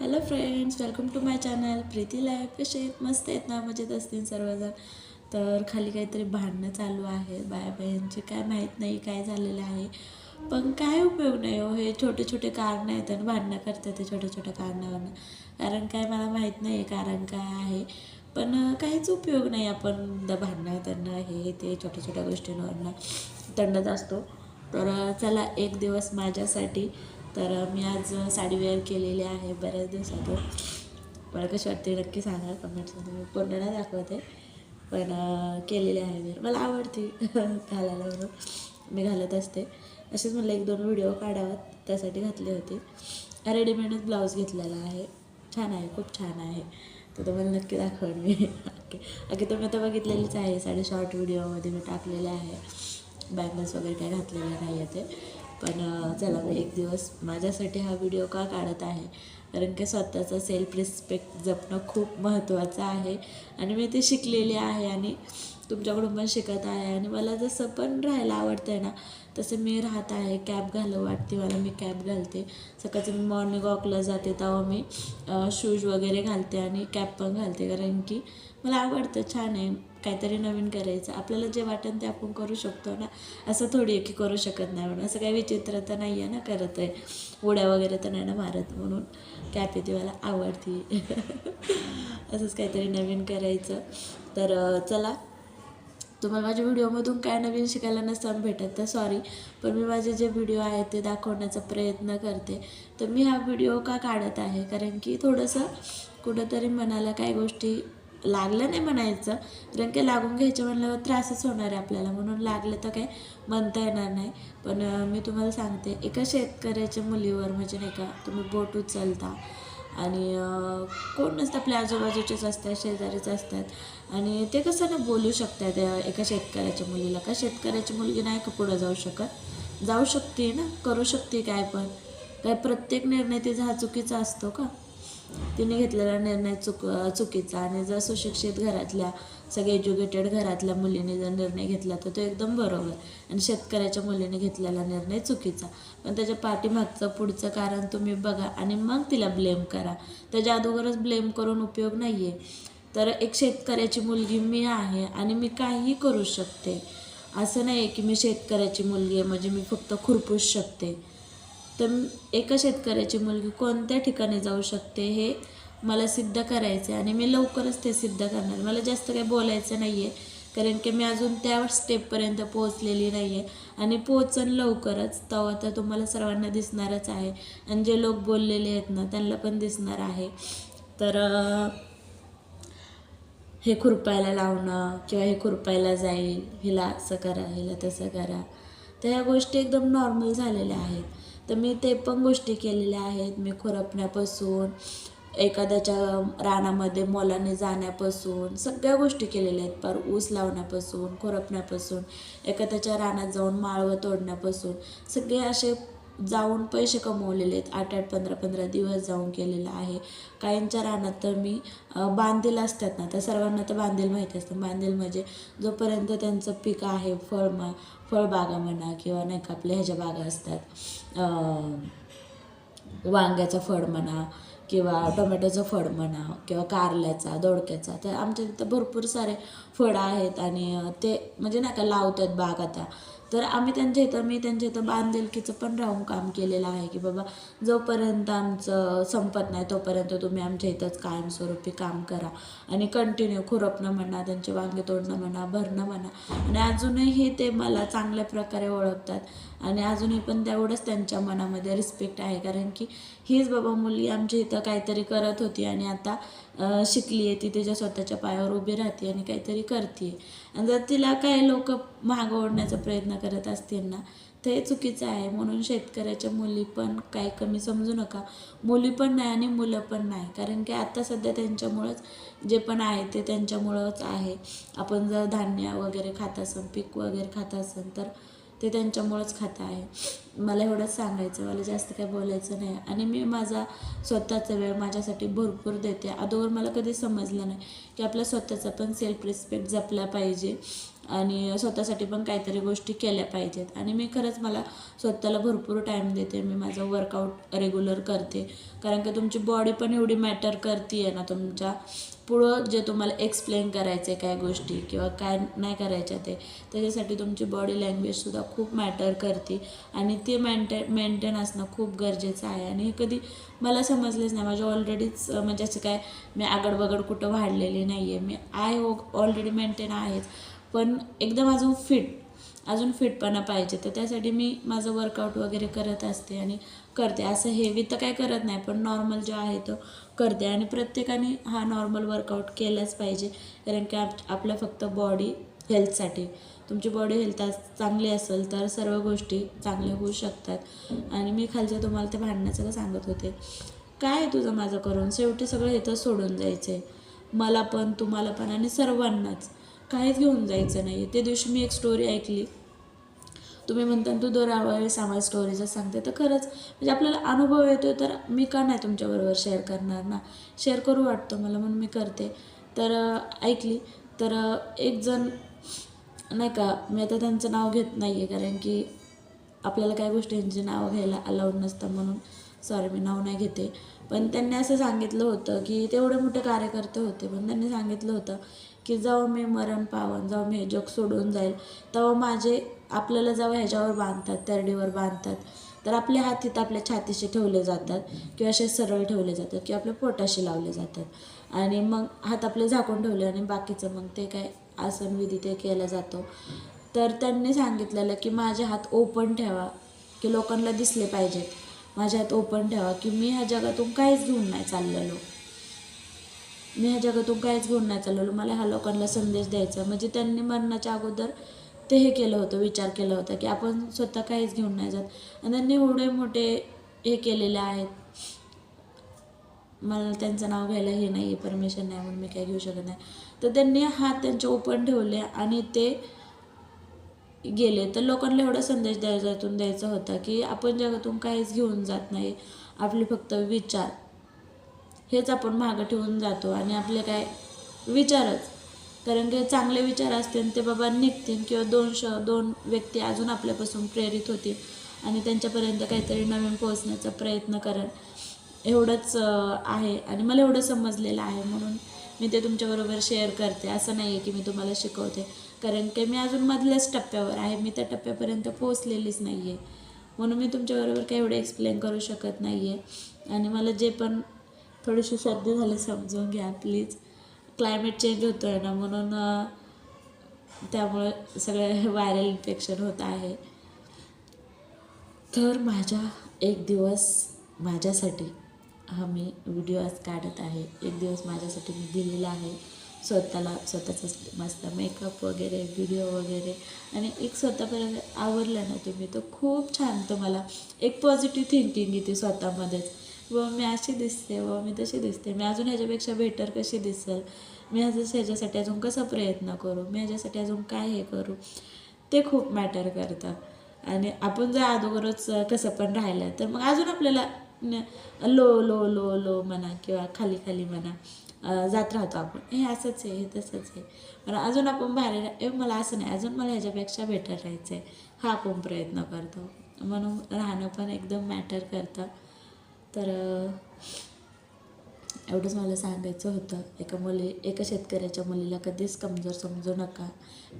Hello friends welcome to my channel Preeti life कसे आहेत? मस्त आहेत ना? मजेत असतील सर्वजण. तर खाली काहीतरी भांडणं चालू आहे. बाया बायांचे काय माहीत नाही काय झालेलं आहे. पण काय उपयोग नाही हो? हे छोटे छोटे कारणं आहेत आणि भांडणं करतात ते छोट्या छोट्या कारणावरनं. कारण काय मला माहीत नाही आहे कारण काय आहे. पण काहीच उपयोग नाही आपण द भांडणं त्यांना हे ते छोट्या छोट्या गोष्टींवरनं तंडत असतो. तर चला एक दिवस माझ्यासाठी तर मी आज साडी वेअर केलेली आहे बऱ्याच दिवसातून. मला कशी वाटते नक्की सांगा कमेंट्समध्ये मी पूर्ण नाही दाखवते. पण केलेली आहे वेअर मला आवडते घालायला म्हणून मी घालत असते. असेच म्हणलं एक दोन व्हिडिओ काढावात त्यासाठी घातले होते. रेडीमेडच ब्लाऊज घेतलेला आहे. छान आहे खूप छान आहे. तर तुम्हाला नक्की दाखवण मी. ओके. ओके तुम्ही आता बघितलेलीच आहे साडी शॉर्ट व्हिडिओमध्ये मी टाकलेले आहे. बँगल्स वगैरे काय घातलेले नाही आहे ते. पण चला मी एक दिवस माझ्यासाठी हा व्हिडिओ का काढत आहे? कारण की स्वतःचा सेल्फ रिस्पेक्ट जपणं खूप महत्त्वाचं आहे. आणि मी ते शिकलेली आहे आणि तुमच्याकडून पण शिकत आहे. आणि मला जसं पण राहायला आवडतं आहे ना तसं मी राहत आहे. कॅब घालू वाटते मला मी कॅब घालते. सकाळचं मी मॉर्निंग वॉकला जाते तेव्हा मी शूज वगैरे घालते आणि कॅब पण घालते. कारण की मला आवडतं छान आहे. काहीतरी नवीन करायचं. आपल्याला जे वाटेल ते आपण करू शकतो ना. असं थोडी आहे की करू शकत नाही म्हणून. असं काही विचित्र तर नाही आहे ना करत आहे. उड्या वगैरे तर नाही ना मारत म्हणून. कॅपी ती मला आवडती. असंच काहीतरी नवीन करायचं. तर चला. तुम्हाला माझ्या व्हिडिओमधून काय नवीन शिकायला नसताना भेटत तर सॉरी पण मी माझे जे व्हिडिओ आहेत ते दाखवण्याचा प्रयत्न करते. तर मी हा व्हिडिओ का काढत आहे? कारण की थोडंसं कुठंतरी मनाला काही गोष्टी लागलं नाही म्हणायचं. कारण की लागून घ्यायचं म्हणल्यावर त्रासच होणार आहे आपल्याला. म्हणून लागलं तर काही म्हणता येणार नाही. पण मी तुम्हाला सांगते एका शेतकऱ्याच्या मुलीवर म्हणजे नाही का तुम्ही बोट उचलता आणि कोण नसतं आपल्या आजूबाजूचेच असतात शेजारीच असतात. आणि ते कसं ना बोलू शकतात एका शेतकऱ्याच्या मुलीला. का शेतकऱ्याची मुलगी नाही का पुढं जाऊ शकत? जाऊ शकते ना करू शकते काय पण. काय प्रत्येक निर्णय तिचा हा चुकीचा असतो का? तिने घेतलेला निर्णय चुक चुकीचा आणि जर सुशिक्षित घरातल्या सगळे एज्युकेटेड घरातल्या मुलीने जर निर्णय घेतला तर तो एकदम बरोबर आणि शेतकऱ्याच्या मुलीने घेतलेला निर्णय चुकीचा. पण त्याच्या पाठीमागचं पुढचं कारण तुम्ही बघा आणि मग तिला ब्लेम करा. त्याच्या अगोदरच ब्लेम करून उपयोग नाही आहे तर एक शेतकऱ्याची मुलगी मी आहे आणि मी काहीही करू शकते. असं नाही आहे की मी शेतकऱ्याची मुलगी आहे म्हणजे मी फक्त खुरपूस शकते. तर एका शेतकऱ्याची मुलगी कोणत्या ठिकाणी जाऊ शकते हे मला सिद्ध करायचं आहे आणि मी लवकरच ते सिद्ध करणार. मला जास्त काही बोलायचं नाही आहे कारण की मी अजून त्या स्टेपपर्यंत पोहोचलेली नाही आहे आणि पोचन लवकरच तेव्हा तर तुम्हाला सर्वांना दिसणारच आहे. आणि जे लोक बोललेले आहेत ना त्यांना पण दिसणार आहे. तर हे खुरपायला लावणं किंवा हे खुरपायला जाईल हिला असं करा हिला तसं करा. तर ह्या गोष्टी एकदम नॉर्मल झालेल्या आहेत. तर मी ते पण गोष्टी केलेल्या आहेत. मी खुरपण्यापासून एखाद्याच्या रानामध्ये मोलाने जाण्यापासून सगळ्या गोष्टी केलेल्या आहेत. पर ऊस लावण्यापासून खुरपण्यापासून एखाद्याच्या रानात जाऊन माळवं तोडण्यापासून सगळे असे जाऊन पैसे कमवलेले आहेत. आठ आठ पंधरा पंधरा दिवस जाऊन केलेलं आहे. काहींच्या रानात तर मी बांधील असतात ना तर सर्वांना तर बांधील माहिती असतं. बांधील म्हणजे जोपर्यंत त्यांचं पीक आहे फळ म फळबागा म्हणा किंवा नाही का आपल्या ह्याच्या बागा असतात वांग्याचं फळ म्हणा किंवा टोमॅटोचं फळ म्हणा किंवा कारल्याचा दोडक्याचा तर आमच्या तिथं भरपूर सारे फळं आहेत आणि ते म्हणजे नाही का लावतात बाग आता. तर आम्ही त्यांच्या इथं मी त्यांच्या इथं बांधिलकीचं पण राहून काम केलेलं आहे की बाबा जोपर्यंत आमचं संपत नाही तोपर्यंत तुम्ही आमच्या इथंच कायमस्वरूपी काम करा. आणि कंटिन्यू खुरपणं म्हणा त्यांचे वांगे तोडणं म्हणा भरणं म्हणा. आणि अजूनही ते मला चांगल्या प्रकारे ओळखतात. आणि अजूनही पण तेवढंच त्यांच्या मनामध्ये रिस्पेक्ट आहे. कारण की हीच बाबा मुलगी आमच्या इथं काहीतरी करत होती आणि आता शिकली आहे ती तिच्या स्वतःच्या पायावर उभी राहते आणि काहीतरी करते आणि जर तिला काही लोक मागं ओढण्याचा प्रयत्न करत असतील ना तर हे चुकीचं आहे. म्हणून शेतकऱ्याच्या मुली पण काही कमी समजू नका. मुली पण नाही आणि मुलं पण नाही. कारण की आता सध्या त्यांच्यामुळंच जे पण आहे ते त्यांच्यामुळंच आहे. आपण जर धान्य वगैरे खात असेल पीक वगैरे खात असेल तर ते त्यांच्यामुळंच खात आहे. मला एवढंच सांगायचं मला जास्त काही बोलायचं नाही. आणि मी माझा स्वतःचा वेळ माझ्यासाठी भरपूर देते. अगोदर मला कधी समजलं नाही की आपला स्वतःचा पण सेल्फ रिस्पेक्ट जपला पाहिजे. आणि स्वतःसाठी पण काहीतरी गोष्टी केल्या पाहिजेत. आणि मी खरंच मला स्वतःला भरपूर टाईम देते. मी माझं वर्कआउट रेग्युलर करते. कारण की तुमची बॉडी पण एवढी मॅटर करते आहे ना तुमच्या पुढं जे तुम्हाला एक्सप्लेन करायचं आहे काय गोष्टी किंवा काय नाही करायच्या ते त्याच्यासाठी तुमची बॉडी लँग्वेजसुद्धा खूप मॅटर करते. आणि ते मेंटेन मेंटेन असणं खूप गरजेचं आहे. आणि हे कधी मला समजलेच नाही. माझ्या ऑलरेडीच म्हणजे असं काय मी आगडबगड कुठं वाढलेली नाही आहे मी आहे ऑलरेडी मेंटेन आहेच. पण एकदम अजून फिट अजून फिटपणा पाहिजे. तर त्यासाठी मी माझं वर्कआउट वगैरे करत असते आणि करते. असं हेवी तर काय करत नाही पण नॉर्मल जो आहे तो करते. आणि प्रत्येकाने हा नॉर्मल वर्कआउट केलाच पाहिजे. कारण की आप आपलं फक्त बॉडी हेल्थसाठी तुमची बॉडी हेल्थ चांगली असेल तर सर्व गोष्टी चांगल्या होऊ शकतात. आणि मी खालच्या तुम्हाला ते भांडण्याचं का सांगत होते. काय आहे तुझं माझं करून? शेवटी सगळं इथं सोडून जायचं आहे मला पण तुम्हाला पण आणि सर्वांनाच. काहीच घेऊन जायचं नाही आहे त्या दिवशी मी एक स्टोरी ऐकली. तुम्ही म्हणता तू दर वेळेस आम्हाला स्टोरीचं सांगते. तर खरंच म्हणजे आपल्याला अनुभव येतो तर मी का नाही तुमच्याबरोबर शेअर करणार ना? शेअर करू वाटतं मला म्हणून मी करते. तर ऐकली. तर एक जण नाही का मी आता त्यांचं नाव घेत नाही आहे कारण की आपल्याला काही गोष्टींची नावं घ्यायला अलाउड नसतं म्हणून. सॉरी मी नाव नाही घेते. पण त्यांनी असं सांगितलं होतं की तेवढे मोठे कार्यकर्ते होते पण त्यांनी सांगितलं होतं की जेव्हा मी मरण पावन जेव्हा मी हे जग सोडून जाईल. तेव्हा माझे आपल्याला जेव्हा ह्याच्यावर बांधतात तरडीवर बांधतात तर आपले हात इथं आपल्या छातीशी ठेवले जातात किंवा असे सरळ ठेवले जातात किंवा आपल्या पोटाशी लावले जातात. आणि मग हात आपले झाकून ठेवले आणि बाकीचं मग ते काय आसन विधी ते केला जातो. तर त्यांनी सांगितलेलं की माझे हात ओपन ठेवा की लोकांना दिसले पाहिजेत. माझ्या हात ओपन ठेवा की मी ह्या जगातून काहीच घेऊन नाही चाललेलो. मी ह्या जगातून काहीच घेऊन नाही चाललो मला ह्या लोकांना संदेश द्यायचा. म्हणजे त्यांनी मरणाच्या अगोदर ते हे केलं होतं विचार केला होता की आपण स्वतः काहीच घेऊन नाही जात. आणि त्यांनी एवढे मोठे हे केलेले आहेत. मला त्यांचं नाव घ्यायला हे नाही आहे परमिशन नाही म्हणून मी काही घेऊ शकत नाही. तर त्यांनी हात त्यांचे ओपन ठेवले आणि ते गेले. तर लोकांना एवढा संदेश द्यायचा द्यायचा होता की आपण जगातून काहीच घेऊन जात नाही. आपले फक्त विचार. हेच आपण मागं ठेवून जातो आणि आपले काय विचारच. कारण की चांगले विचार असतील ते बाबा निघतील किंवा दोन श दोन व्यक्ती अजून आपल्यापासून प्रेरित होतील आणि त्यांच्यापर्यंत काहीतरी नवीन पोहोचण्याचा प्रयत्न करेल एवढंच आहे आणि मला एवढं समजलेलं आहे म्हणून मी ते तुमच्याबरोबर शेअर करते. असं नाही आहे की मी तुम्हाला शिकवते. कारण की मी अजून मधल्याच टप्प्यावर आहे. मी त्या टप्प्यापर्यंत पोहोचलेलीच नाही आहे म्हणून मी तुमच्याबरोबर काही एवढं एक्सप्लेन करू शकत नाही आहे आणि मला जे पण थोडीशी सर्दी झाली समजून घ्या प्लीज क्लायमेट चेंज होतो आहे ना म्हणून त्यामुळे सगळे व्हायरल इन्फेक्शन होत आहे. तर माझ्या एक दिवस माझ्यासाठी हा मी व्हिडिओ आज काढत आहे. एक दिवस माझ्यासाठी मी दिलेला आहे. स्वतःला स्वतःचा मस्त मेकअप वगैरे व्हिडिओ वगैरे. आणि एक स्वतःपर्यंत आवडलं ना तुम्ही तर खूप छान तुम्हाला एक पॉझिटिव्ह थिंकिंग येते स्वतःमध्येच. व मी अशी दिसते व मी तशी दिसते. मी अजून ह्याच्यापेक्षा बेटर कशी दिसेल? मी अजून ह्याच्यासाठी अजून कसा प्रयत्न करू? मी ह्याच्यासाठी अजून काय हे करू? ते खूप मॅटर करतं आणि आपण जर अगोदरच कसं पण राहिलं तर मग अजून आपल्याला न- लो लो लो लो म्हणा किंवा खाली खाली म्हणा जात राहतो आपण. हे असंच आहे हे तसंच आहे. पण अजून आपण बाहेर ए मला असं नाही. अजून मला ह्याच्यापेक्षा बेटर राहायचं आहे हा आपण प्रयत्न करतो. म्हणून राहणं पण एकदम मॅटर करतं. तर एवढंच मला सांगायचं होतं. एका मुली एका शेतकऱ्याच्या मुलीला कधीच कमजोर समजू नका.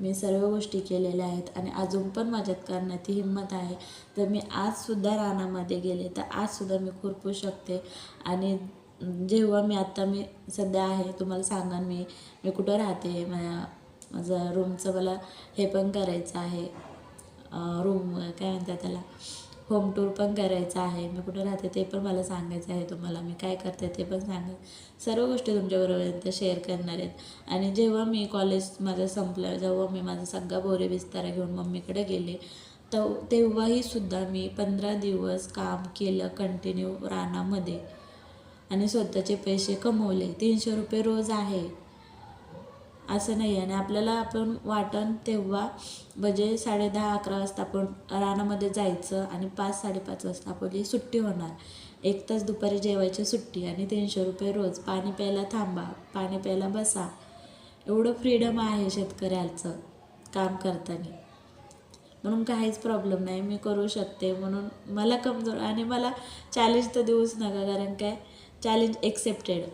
मी सर्व गोष्टी केलेल्या आहेत आणि अजून पण माझ्यात करण्याची हिंमत आहे. तर मी आजसुद्धा रानामध्ये गेले तर आजसुद्धा मी खुरपू शकते. आणि जेव्हा मी आत्ता मी सध्या आहे तुम्हाला सांगा मी मी कुठं राहते? माझ्या माझं रूमचं मला हे पण करायचं आहे. रूम काय म्हणतात त्याला? होम टूर पण करायचा आहे. मी कुठं राहते ते पण मला सांगायचं आहे तुम्हाला. मी काय करते ते पण सांगा सर्व गोष्टी तुमच्याबरोबर शेअर करणार आहेत. आणि जेव्हा मी कॉलेज माझं संपलं जेव्हा मी माझा सगळा बोरे विस्तारा घेऊन मम्मीकडे गेले तर तेव्हाही सुद्धा मी पंधरा दिवस काम केलं कंटिन्यू रानामध्ये. आणि स्वतःचे पैसे कमवले. तीनशे रुपये रोज आहे. असं नाही आहे. आणि आपल्याला आपण वाटण तेव्हा म्हणजे साडे दहा अकरा वाजता आपण रानामध्ये जायचं आणि पाच साडेपाच वाजता आपली सुट्टी होणार. एक तास दुपारी जेवायची सुट्टी आणि तीनशे रुपये रोज. पाणी प्यायला थांबा पाणी प्यायला बसा. एवढं फ्रीडम आहे शेतकऱ्याचं काम करताना. म्हणून काहीच प्रॉब्लेम नाही. मी करू शकते म्हणून मला कमजोर आणि मला चॅलेंज तर देऊच नका. कारण काय? चॅलेंज एक्सेप्टेड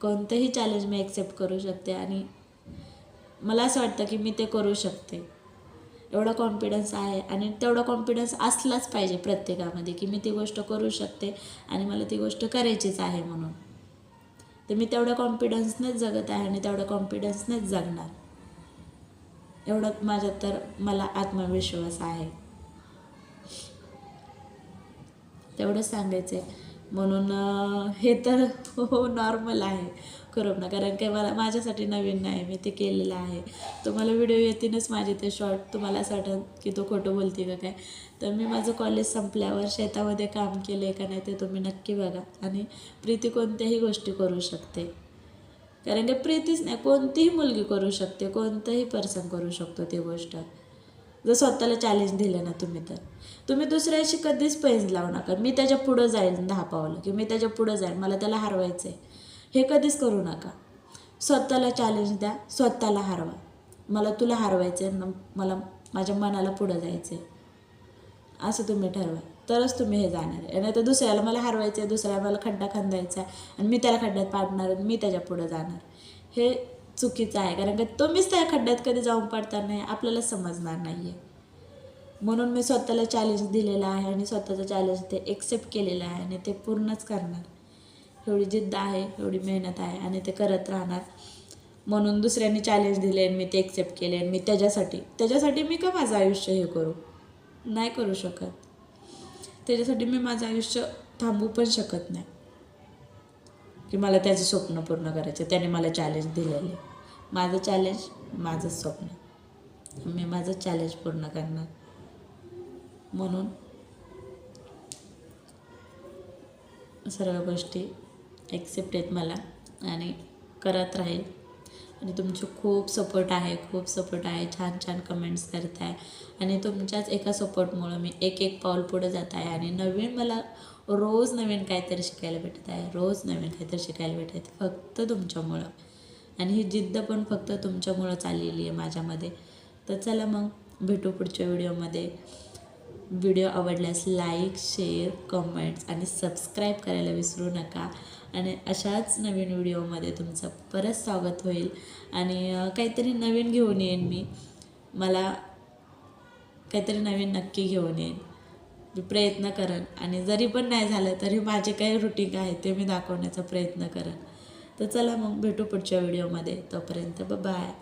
कोणतंही चॅलेंज मी एक्सेप्ट करू शकते आणि मला असं वाटतं की मी ते करू शकते. एवढा कॉन्फिडन्स आहे आणि तेवढा कॉन्फिडन्स असलाच पाहिजे प्रत्येकामध्ये की मी ती गोष्ट करू शकते आणि मला ती गोष्ट करायचीच आहे म्हणून. तर मी तेवढ्या कॉन्फिडन्सनेच जगत आहे आणि तेवढ्या कॉन्फिडन्सनेच जगणार. एवढं माझ्यात तर मला आत्मविश्वास आहे. तेवढंच सांगायचं आहे म्हणून हे तर हो, हो नॉर्मल आहे. करोना कारण काय मला माझ्यासाठी नवीन नाही मी ते केलेलं आहे. तुम्हाला व्हिडिओ येतीलच माझे ते शॉर्ट तुम्हाला असं वाटत की तो खोटं बोलते का काय? तर मी माझं कॉलेज संपल्यावर शेतामध्ये काम केलं आहे का नाही ते तुम्ही नक्की बघा. आणि प्रीती कोणत्याही गोष्टी करू शकते. कारण की प्रीतीच नाही कोणतीही मुलगी करू शकते कोणतंही पर्सन करू शकतो ती गोष्ट. जर स्वतःला चॅलेंज दिलं ना तुम्ही तर. तुम्ही दुसऱ्याशी कधीच पैज लावू नका. मी त्याच्या पुढं जाईल दहा पावलं की मी त्याच्या पुढं जाईल मला त्याला हरवायचं आहे हे कधीच करू नका. स्वतःला चॅलेंज द्या स्वतःला हरवा. मला तुला हरवायचं आहे न मला माझ्या मनाला पुढं जायचं आहे असं तुम्ही ठरवा. तरच तुम्ही हे जाणार आहे. नाही तर दुसऱ्याला मला हरवायचं आहे दुसऱ्याला मला खड्डा खांदायचा आहे आणि मी त्याला खड्ड्यात पाडणार आणि मी त्याच्या पुढं जाणार. हे चुकीचं आहे. कारण का तुम्हीच त्या खड्ड्यात कधी जाऊन पडता नाही आपल्याला समजणार नाही आहे म्हणून मी स्वतःला चॅलेंज दिलेलं आहे आणि स्वतःचं चॅलेंज ते एक्सेप्ट केलेलं आहे आणि ते पूर्णच करणार. एवढी जिद्द आहे एवढी मेहनत आहे आणि ते करत राहणार. म्हणून दुसऱ्यांनी चॅलेंज दिले आणि मी ते एक्सेप्ट केले आणि मी त्याच्यासाठी त्याच्यासाठी मी का माझं आयुष्य हे करू? नाही करू शकत. त्याच्यासाठी मी माझं आयुष्य थांबू पण शकत नाही. की मला त्याचं स्वप्न पूर्ण करायचं त्याने मला चॅलेंज दिलेले माझं चॅलेंज माझंच स्वप्न मी माझं चॅलेंज पूर्ण करणार. म्हणून सर्व गोष्टी ॲक्सेप्ट आहेत मला आणि करत राहील. आणि तुमचे खूप सपोर्ट आहे खूप सपोर्ट आहे. छान छान कमेंट्स करताय. आणि तुमच्याच एका सपोर्टमुळं मी एक एक पाऊल पुढे जात आहे. आणि नवीन मला रोज नवीन काहीतरी शिकायला भेटत आहे. रोज नवीन काहीतरी शिकायला भेटत आहे. फक्त तुमच्यामुळं. आणि ही जिद्द पण फक्त तुमच्यामुळं चाललेली आहे माझ्यामध्ये. तर चला मग भेटू पुढच्या व्हिडिओमध्ये व्हिडिओ आवडल्यास लाईक शेअर कमेंट्स आणि सबस्क्राईब करायला विसरू नका. आणि अशाच नवीन व्हिडिओमध्ये तुमचं परत स्वागत होईल. आणि काहीतरी नवीन घेऊन येईन मी. मला काहीतरी नवीन नक्की घेऊन येईन. मी प्रयत्न करेन. आणि जरी पण नाही झालं तरी माझे काही रुटीन आहे ते मी दाखवण्याचा प्रयत्न करेन. तर चला मग भेटू पुढच्या व्हिडिओमध्ये तोपर्यंत बाय